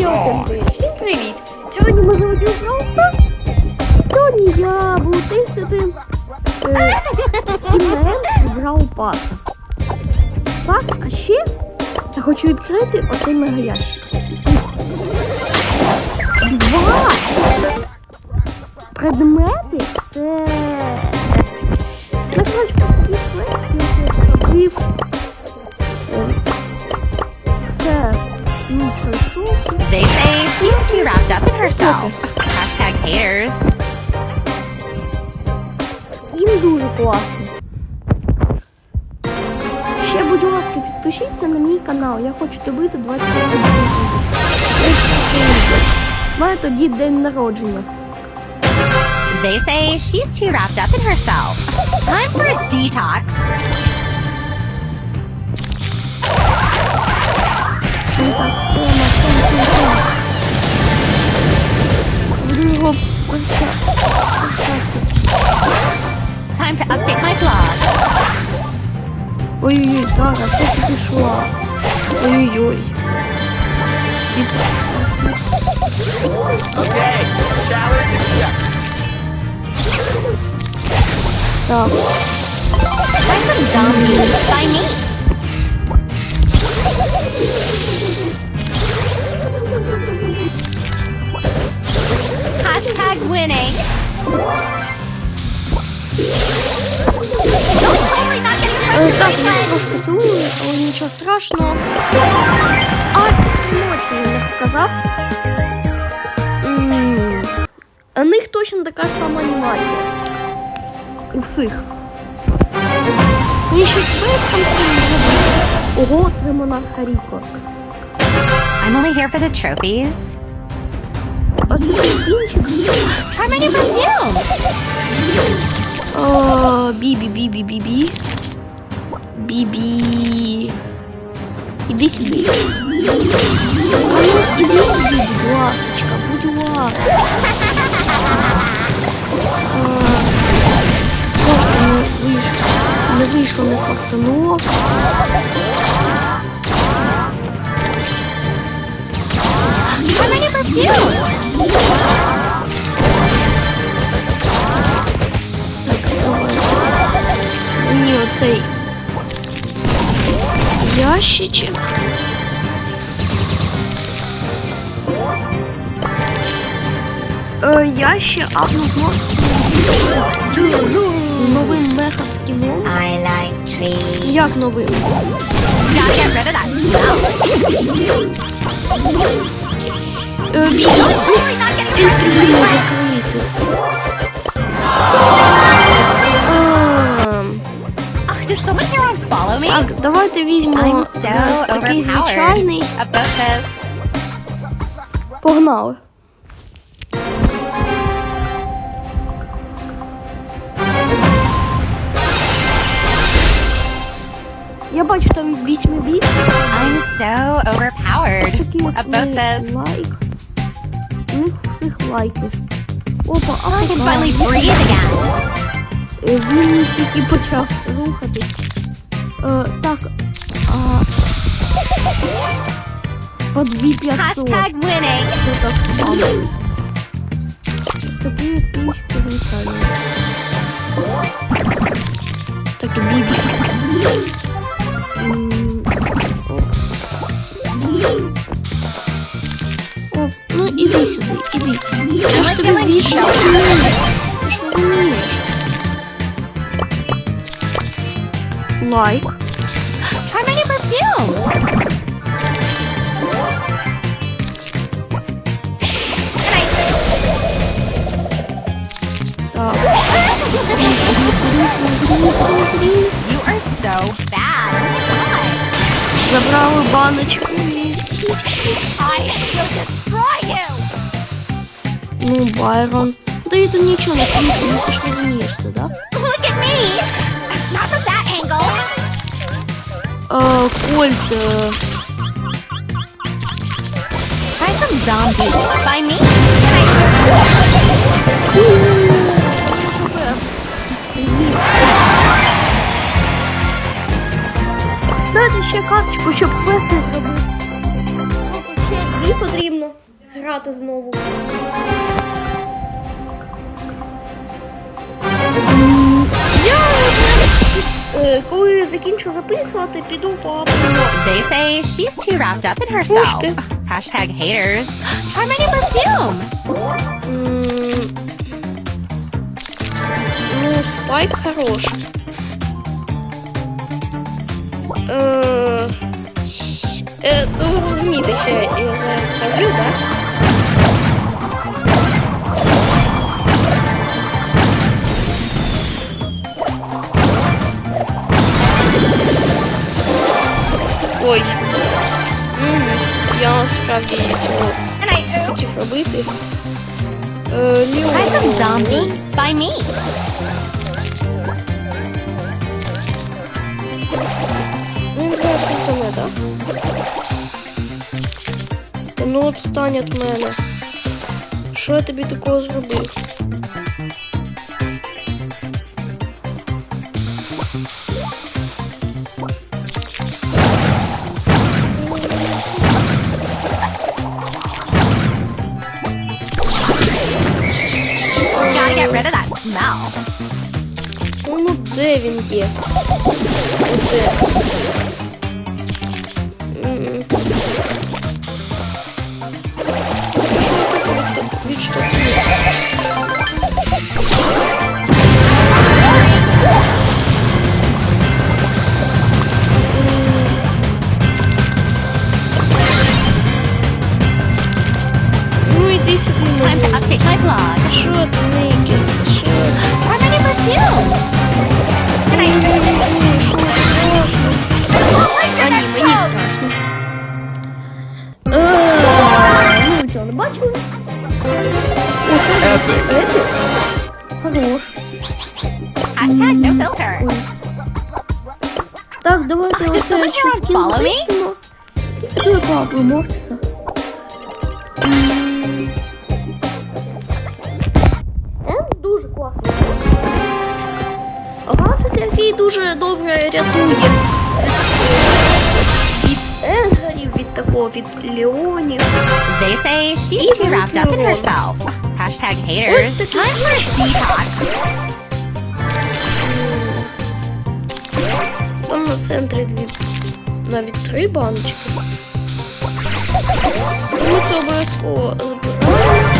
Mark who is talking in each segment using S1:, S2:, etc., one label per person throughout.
S1: Йокенки, всім привіт! Сьогодні ми зробимо просто. Сьогодні я буду тестити е, інвент Brawl Pass. Так, а ще я хочу відкрити оцей мегаящик. Два предмети Він дуже класний. Ще, будь ласка, підпишіться на мій канал. Я хочу добити 20 тисяч. У мене тоді день народження.
S2: They say she's too wrapped up in herself. Time for a detox.
S1: Ой-ой-ой, зараз, що ти пішла? Ой-ой-ой. І
S3: Okay, challenge accepted.
S1: Так,
S2: Try some zombies by me. Hashtag winning.
S1: Е,
S2: distracted,
S1: Так,
S2: friend.
S1: трошки сумую, але нічого страшного. А, емоції не показав. У них точно така сама анімація. У всіх. Я ще спец там зробив. Ого, це монарха Ріко.
S2: I'm only here for the trophies. Try my new perfume.
S1: О, Бібі, Бібі, Бібі. Бібі. Іди сюди. А ну, іди сюди, будь ласочка, будь ласка. А, Трошки не вийшло, не вийшло, не фактануло.
S2: Try my new perfume.
S1: Так, давай. Ні, оцей Ящичок. Е, я ще апнув з новим меха скіном.
S2: I like trees.
S1: Як новим?
S2: Gotta get rid of that.
S1: Е, він
S2: not getting. Ugh, did someone here unfollow me?
S1: Так, давайте візьмемо
S2: I'm
S1: зараз
S2: so
S1: такий
S2: overpowered.
S1: звичайний.
S2: About this.
S1: Погнали. Я бачу там 8 біт.
S2: I'm so overpowered.
S1: Такий от
S2: About this.
S1: лайк. У них у всіх лайки. Опа, а
S2: I can
S1: пока.
S2: finally breathe again.
S1: Е, Він тільки почав рухатись. Е, так, а... По 2500.
S2: Hashtag winning.
S1: Це так само. Такі от пінчики звичайні. Так, і бібі. М, оп. Оп, ну іди сюди, іди. Я ж тобі більше Лайк.
S2: Try my new perfume.
S1: Так.
S2: You are so bad.
S1: Забрали баночку і всі.
S2: I will destroy you.
S1: Ну, Байрон. Да это ничего не світло, ну ти ж розумієшся, да?
S2: Look at me. Not from that angle.
S1: Е, Кольт. е,
S2: Try some zombies by me.
S1: Дайте ще карточку, щоб квести зробити. Ще дві потрібно. грати знову. коли я закінчу записувати, піду по
S2: They say she's too wrapped up in herself.
S1: Pushkin.
S2: Hashtag haters. Try my new perfume.
S1: М, Ну, спайк хорош. Е, е, ну, ви розумієте, що я зараз кажу, так? Я цього хотів робити. Е,
S2: zombie by me.
S1: Він ну отстань від мене. Що я тобі такого зробив?
S2: get rid of that smell.
S1: Ну, ну де він є? От де? М. Що ти від- Папу Мортиса. Енс дуже класний. А бачите, який дуже добре рятує від Ензерів, від такого, від Леонів.
S2: They say she's too wrapped up in herself. Hashtag haters. Time for a detox.
S1: Там на центрі дві, навіть три баночки. Ми це обов'язково збираємо.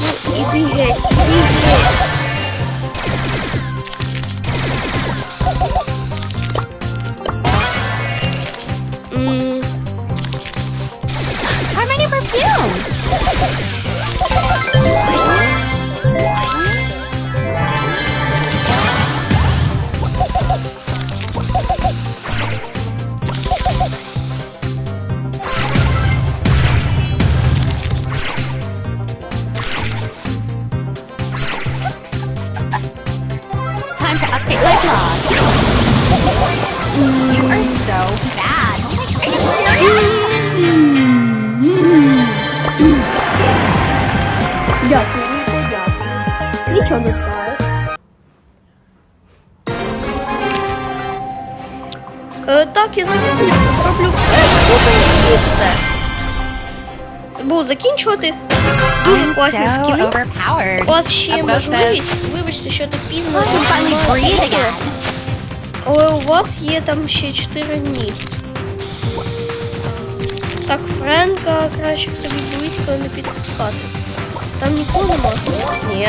S1: Ну, іди геть. Нічого не скажеш. Е, так, я зараз зроблю е, і все. Буду закінчувати. Дуже класні скіли. У вас ще
S2: About
S1: можливість, вибачте, що так пізно. Але у вас є там ще 4 дні. Так, Френка краще к собі близько не підпускати. Там нікого нема? Ні.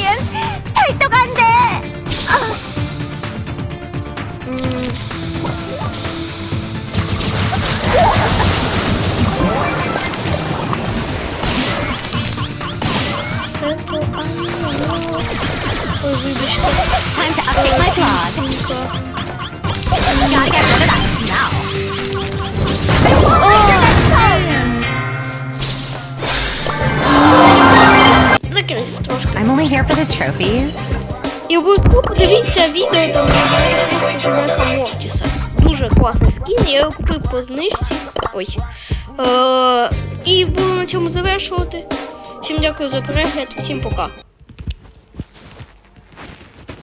S1: 머리엔 팔도가 안 돼. 음.
S2: Santa, I'll take my
S1: claws. Трошки.
S2: I'm only here for the trophies.
S1: І обов'язково подивіться відео там я Леха Мортіса. Дуже класний скін, я його купив по знижці. Ой. Е, і буду на цьому завершувати. Всім дякую за перегляд, всім пока.